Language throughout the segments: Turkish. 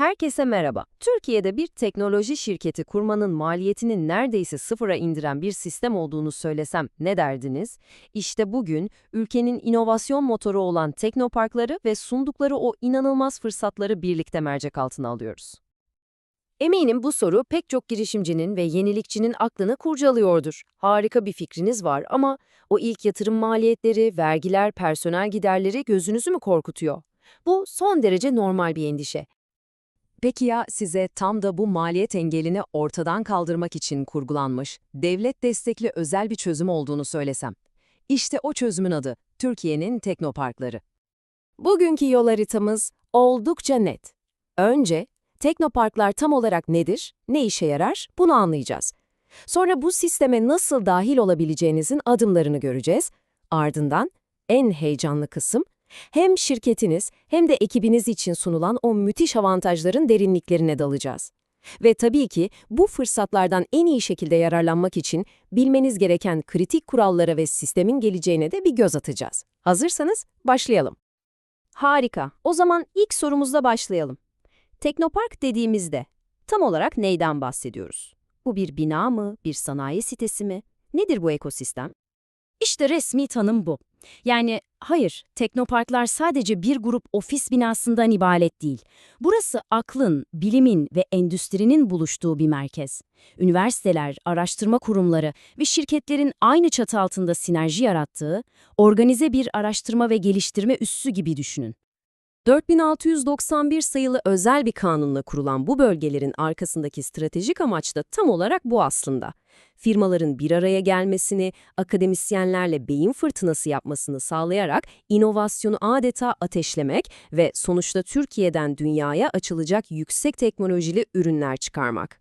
Herkese merhaba. Türkiye'de bir teknoloji şirketi kurmanın maliyetini neredeyse sıfıra indiren bir sistem olduğunu söylesem ne derdiniz? İşte bugün ülkenin inovasyon motoru olan teknoparkları ve sundukları o inanılmaz fırsatları birlikte mercek altına alıyoruz. Eminim bu soru pek çok girişimcinin ve yenilikçinin aklını kurcalıyordur. Harika bir fikriniz var ama o ilk yatırım maliyetleri, vergiler, personel giderleri gözünüzü mü korkutuyor? Bu son derece normal bir endişe. Peki ya size tam da bu maliyet engelini ortadan kaldırmak için kurgulanmış, devlet destekli özel bir çözüm olduğunu söylesem? İşte o çözümün adı, Türkiye'nin teknoparkları. Bugünkü yol haritamız oldukça net. Önce, teknoparklar tam olarak nedir, ne işe yarar bunu anlayacağız. Sonra bu sisteme nasıl dahil olabileceğinizin adımlarını göreceğiz. Ardından, en heyecanlı kısım, hem şirketiniz hem de ekibiniz için sunulan o müthiş avantajların derinliklerine dalacağız. Ve tabii ki bu fırsatlardan en iyi şekilde yararlanmak için bilmeniz gereken kritik kurallara ve sistemin geleceğine de bir göz atacağız. Hazırsanız başlayalım. Harika. O zaman ilk sorumuzla başlayalım. Teknopark dediğimizde tam olarak neyden bahsediyoruz? Bu bir bina mı, bir sanayi sitesi mi? Nedir bu ekosistem? İşte resmi tanım bu. Yani hayır, teknoparklar sadece bir grup ofis binasından ibaret değil. Burası aklın, bilimin ve endüstrinin buluştuğu bir merkez. Üniversiteler, araştırma kurumları ve şirketlerin aynı çatı altında sinerji yarattığı, organize bir araştırma ve geliştirme üssü gibi düşünün. 4691 sayılı özel bir kanunla kurulan bu bölgelerin arkasındaki stratejik amaç da tam olarak bu aslında. Firmaların bir araya gelmesini, akademisyenlerle beyin fırtınası yapmasını sağlayarak inovasyonu adeta ateşlemek ve sonuçta Türkiye'den dünyaya açılacak yüksek teknolojili ürünler çıkarmak.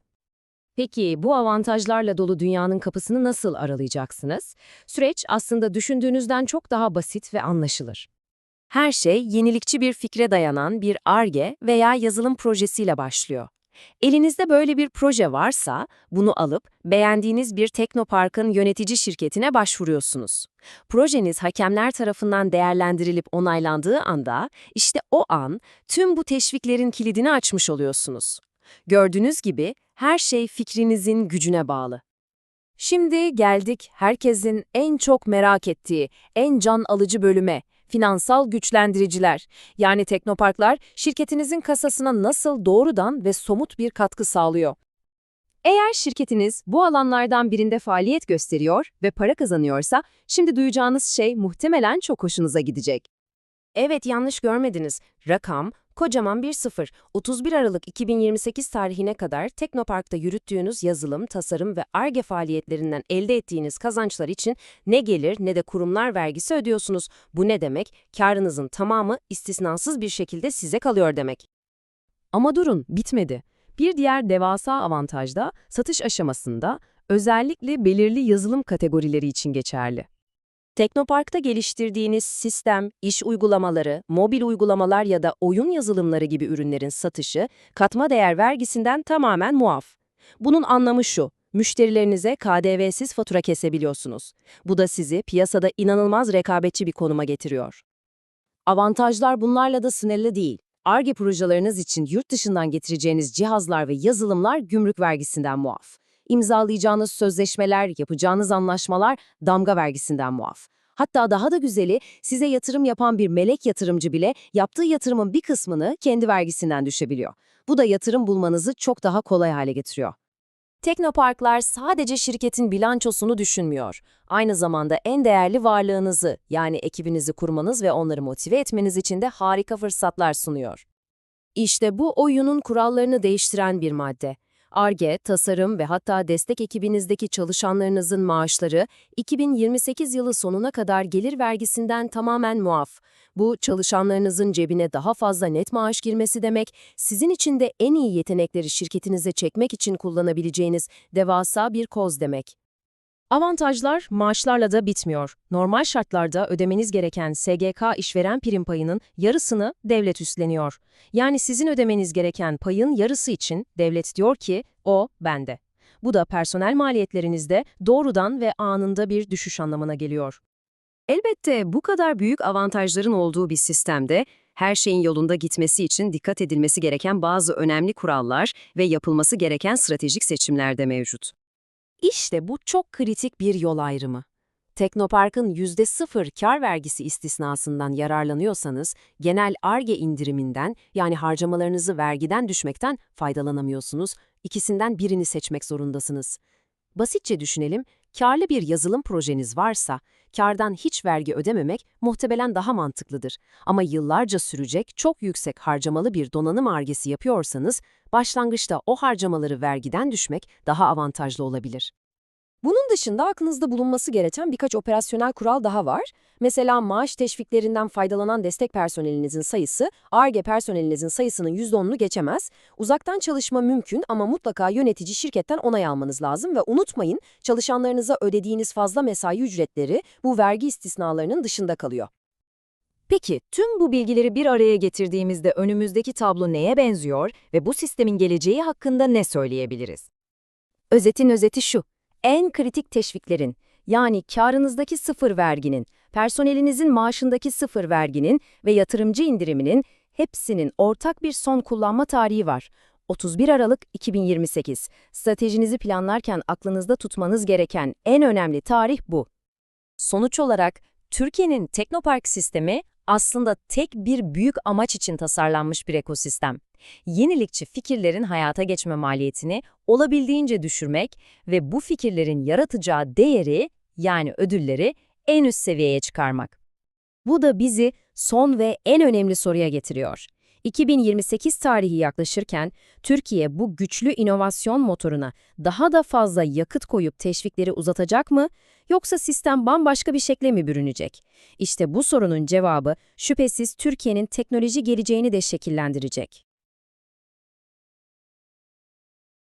Peki bu avantajlarla dolu dünyanın kapısını nasıl aralayacaksınız? Süreç aslında düşündüğünüzden çok daha basit ve anlaşılır. Her şey yenilikçi bir fikre dayanan bir ARGE veya yazılım projesiyle başlıyor. Elinizde böyle bir proje varsa, bunu alıp beğendiğiniz bir teknoparkın yönetici şirketine başvuruyorsunuz. Projeniz hakemler tarafından değerlendirilip onaylandığı anda, işte o an tüm bu teşviklerin kilidini açmış oluyorsunuz. Gördüğünüz gibi her şey fikrinizin gücüne bağlı. Şimdi geldik herkesin en çok merak ettiği, en can alıcı bölüme, finansal güçlendiriciler. Yani teknoparklar şirketinizin kasasına nasıl doğrudan ve somut bir katkı sağlıyor. Eğer şirketiniz bu alanlardan birinde faaliyet gösteriyor ve para kazanıyorsa, şimdi duyacağınız şey muhtemelen çok hoşunuza gidecek. Evet yanlış görmediniz. Rakam kocaman bir sıfır. 31 Aralık 2028 tarihine kadar Teknopark'ta yürüttüğünüz yazılım, tasarım ve ARGE faaliyetlerinden elde ettiğiniz kazançlar için ne gelir ne de kurumlar vergisi ödüyorsunuz. Bu ne demek? Karınızın tamamı istisnasız bir şekilde size kalıyor demek. Ama durun, bitmedi. Bir diğer devasa avantaj da satış aşamasında özellikle belirli yazılım kategorileri için geçerli. Teknopark'ta geliştirdiğiniz sistem, iş uygulamaları, mobil uygulamalar ya da oyun yazılımları gibi ürünlerin satışı, katma değer vergisinden tamamen muaf. Bunun anlamı şu, müşterilerinize KDV'siz fatura kesebiliyorsunuz. Bu da sizi piyasada inanılmaz rekabetçi bir konuma getiriyor. Avantajlar bunlarla da sınırlı değil. ARGE projeleriniz için yurt dışından getireceğiniz cihazlar ve yazılımlar gümrük vergisinden muaf imzalayacağınız sözleşmeler, yapacağınız anlaşmalar damga vergisinden muaf. Hatta daha da güzeli size yatırım yapan bir melek yatırımcı bile yaptığı yatırımın bir kısmını kendi vergisinden düşebiliyor. Bu da yatırım bulmanızı çok daha kolay hale getiriyor. Teknoparklar sadece şirketin bilançosunu düşünmüyor. Aynı zamanda en değerli varlığınızı yani ekibinizi kurmanız ve onları motive etmeniz için de harika fırsatlar sunuyor. İşte bu oyunun kurallarını değiştiren bir madde. ARGE, tasarım ve hatta destek ekibinizdeki çalışanlarınızın maaşları 2028 yılı sonuna kadar gelir vergisinden tamamen muaf. Bu çalışanlarınızın cebine daha fazla net maaş girmesi demek, sizin için de en iyi yetenekleri şirketinize çekmek için kullanabileceğiniz devasa bir koz demek. Avantajlar maaşlarla da bitmiyor. Normal şartlarda ödemeniz gereken SGK işveren prim payının yarısını devlet üstleniyor. Yani sizin ödemeniz gereken payın yarısı için devlet diyor ki o bende. Bu da personel maliyetlerinizde doğrudan ve anında bir düşüş anlamına geliyor. Elbette bu kadar büyük avantajların olduğu bir sistemde Her şeyin yolunda gitmesi için dikkat edilmesi gereken bazı önemli kurallar ve yapılması gereken stratejik seçimler de mevcut. İşte bu çok kritik bir yol ayrımı. Teknopark'ın %0 kar vergisi istisnasından yararlanıyorsanız, genel ARGE indiriminden yani harcamalarınızı vergiden düşmekten faydalanamıyorsunuz, ikisinden birini seçmek zorundasınız. Basitçe düşünelim, karlı bir yazılım projeniz varsa, kardan hiç vergi ödememek muhtemelen daha mantıklıdır. Ama yıllarca sürecek, çok yüksek harcamalı bir donanım argesi yapıyorsanız, başlangıçta o harcamaları vergiden düşmek daha avantajlı olabilir. Bunun dışında aklınızda bulunması gereken birkaç operasyonel kural daha var. Mesela maaş teşviklerinden faydalanan destek personelinizin sayısı, ARGE personelinizin sayısının %10'unu geçemez. Uzaktan çalışma mümkün ama mutlaka yönetici şirketten onay almanız lazım ve unutmayın, çalışanlarınıza ödediğiniz fazla mesai ücretleri bu vergi istisnalarının dışında kalıyor. Peki tüm bu bilgileri bir araya getirdiğimizde önümüzdeki tablo neye benziyor ve bu sistemin geleceği hakkında ne söyleyebiliriz? Özetin özeti şu. En kritik teşviklerin, yani karınızdaki sıfır verginin, personelinizin maaşındaki sıfır verginin ve yatırımcı indiriminin hepsinin ortak bir son kullanma tarihi var. 31 Aralık 2028. Stratejinizi planlarken aklınızda tutmanız gereken en önemli tarih bu. Sonuç olarak Türkiye'nin Teknopark sistemi aslında tek bir büyük amaç için tasarlanmış bir ekosistem. Yenilikçi fikirlerin hayata geçme maliyetini olabildiğince düşürmek ve bu fikirlerin yaratacağı değeri yani ödülleri en üst seviyeye çıkarmak. Bu da bizi son ve en önemli soruya getiriyor. 2028 tarihi yaklaşırken Türkiye bu güçlü inovasyon motoruna daha da fazla yakıt koyup teşvikleri uzatacak mı yoksa sistem bambaşka bir şekle mi bürünecek? İşte bu sorunun cevabı şüphesiz Türkiye'nin teknoloji geleceğini de şekillendirecek.